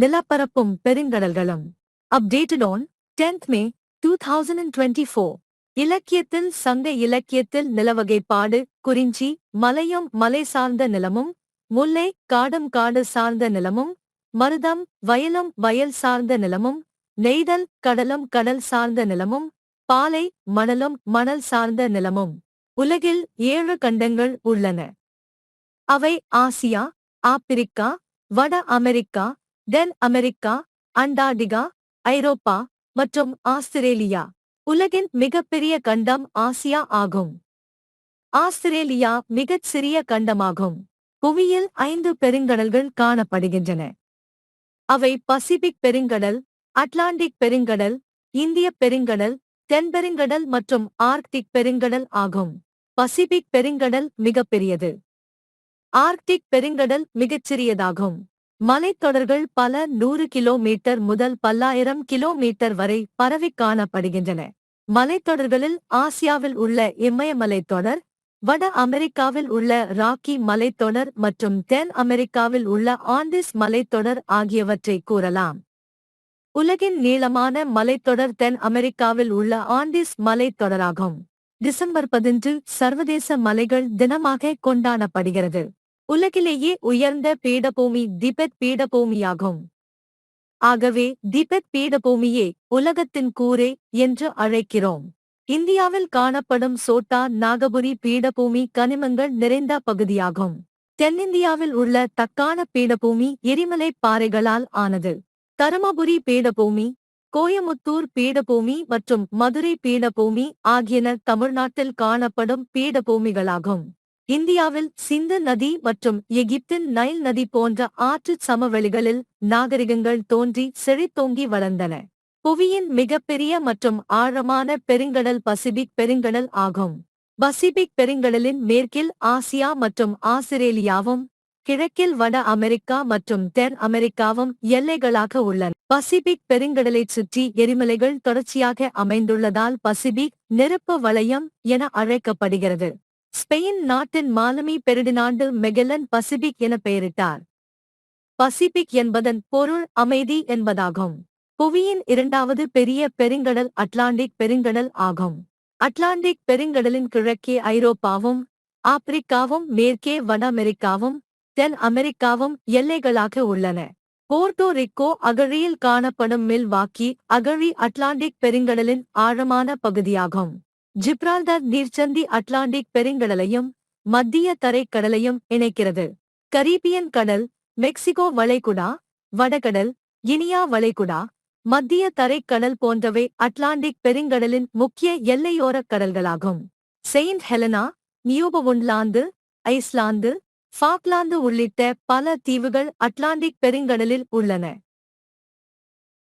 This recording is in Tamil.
நிலப்பரப்பும் பெருங்கடல்களும். Updated on tenth May two thousand twenty four இலக்கியத்தில் சங்க இலக்கியத்தில் நிலவகைப்பாடு குறிஞ்சி மலையும் மலை சார்ந்த நிலமும் முல்லை காடும் காடு சார்ந்த நிலமும் மருதம் வயலும் வயல் சார்ந்த நிலமும் நெய்தல் கடலும் கடல் சார்ந்த நிலமும் பாலை மணலும் மணல் சார்ந்த நிலமும். உலகில் ஏழு கண்டங்கள் உள்ளன. அவை ஆசியா ஆப்பிரிக்கா வட அமெரிக்கா தென் அமெரிக்கா அண்டார்டிகா ஐரோப்பா மற்றும் ஆஸ்திரேலியா. உலகின் மிகப்பெரிய கண்டம் ஆசியா ஆகும். ஆஸ்திரேலியா மிகச் சிறிய கண்டமாகும். புவியில் ஐந்து பெருங்கடல்கள் காணப்படுகின்றன. அவை பசிபிக் பெருங்கடல் அட்லாண்டிக் பெருங்கடல் இந்தியப் பெருங்கடல் தென்பெருங்கடல் மற்றும் ஆர்க்டிக் பெருங்கடல் ஆகும். பசிபிக் பெருங்கடல் மிகப்பெரியது. ஆர்க்டிக் பெருங்கடல் மிகச்சிறியதாகும் மலைத்தொடர்கள் பல நூறு கிலோமீட்டர் முதல் பல்லாயிரம் கிலோமீட்டர் வரை பரவிக் காணப்படுகின்றன. மலைத்தொடர்களில் ஆசியாவில் உள்ள இமயமலைத்தொடர் வட அமெரிக்காவில் உள்ள ராக்கி மலைத்தொடர் மற்றும் தென் அமெரிக்காவில் உள்ள ஆண்டிஸ் மலைத்தொடர் ஆகியவற்றை கூறலாம். உலகின் நீளமான மலைத்தொடர் தென் அமெரிக்காவில் உள்ள ஆண்டிஸ் மலைத்தொடராகும். டிசம்பர் பதின்று சர்வதேச மலைகள் தினமாக கொண்டாடப்படுகிறது. உலகிலேயே உயர்ந்த பீடபூமி திபெத் பீடபூமியாகும். ஆகவே திபெத் பீடபூமியே உலகத்தின் கூரே என்று அழைக்கிறோம். இந்தியாவில் காணப்படும் சோட்டா நாகபுரி பீடபூமி கனிமங்கள் நிறைந்த பகுதியாகும். தென்னிந்தியாவில் உள்ள தக்கான பீடபூமி எரிமலை பாறைகளால் ஆனது. தருமபுரி பீடபூமி கோயமுத்தூர் பீடபூமி மற்றும் மதுரை பீடபூமி ஆகியன தமிழ்நாட்டில் காணப்படும் பீடபூமிகளாகும். இந்தியாவில் சிந்து நதி மற்றும் எகிப்தின் நைல் நதி போன்ற ஆற்றுச் சமவெளிகளில் நாகரிகங்கள் தோன்றி செழித்தோங்கி வளர்ந்தன. புவியின் மிகப்பெரிய மற்றும் ஆழமான பெருங்கடல் பசிபிக் பெருங்கடல் ஆகும். பசிபிக் பெருங்கடலின் மேற்கில் ஆசியா மற்றும் ஆஸ்திரேலியாவும் கிழக்கில் வட அமெரிக்கா மற்றும் தென் அமெரிக்காவும் எல்லைகளாக உள்ளன. பசிபிக் பெருங்கடலைச் சுற்றி எரிமலைகள் தொடர்ச்சியாக அமைந்துள்ளதால் பசிபிக் நெருப்பு வளையம் என அழைக்கப்படுகிறது. ஸ்பெயின் நாட்டின் மாலுமி பெருடினாண்டு மெகலன் பசிபிக் என பெயரிட்டார். பசிபிக் என்பதன் பொருள் அமைதி என்பதாகும். புவியின் இரண்டாவது பெரிய பெருங்கடல் அட்லாண்டிக் பெருங்கடல் ஆகும். அட்லாண்டிக் பெருங்கடலின் கிழக்கே ஐரோப்பாவும் ஆப்பிரிக்காவும் மேற்கே வட அமெரிக்காவும் தென் அமெரிக்காவும் எல்லைகளாக உள்ளன. போர்டோ ரிக்கோ அகழியில் காணப்படும் மில்வாக்கி அகழி அட்லாண்டிக் பெருங்கடலின் ஆழமான பகுதியாகும். ஜிப்ரால்டர் நீர்ச்சந்தி அட்லாண்டிக் பெருங்கடலையும் மத்திய தரைக்கடலையும் இணைக்கிறது. கரீபியன் கடல் மெக்சிகோ வளைகுடா வடகடல் இனியா வளைகுடா மத்திய தரைக்கடல் போன்றவை அட்லாண்டிக் பெருங்கடலின் முக்கிய எல்லையோரக் கடல்களாகும். Saint Helena Newfoundland Iceland Falkland உள்ளிட்ட பல தீவுகள் அட்லாண்டிக் பெருங்கடலில் உள்ளன.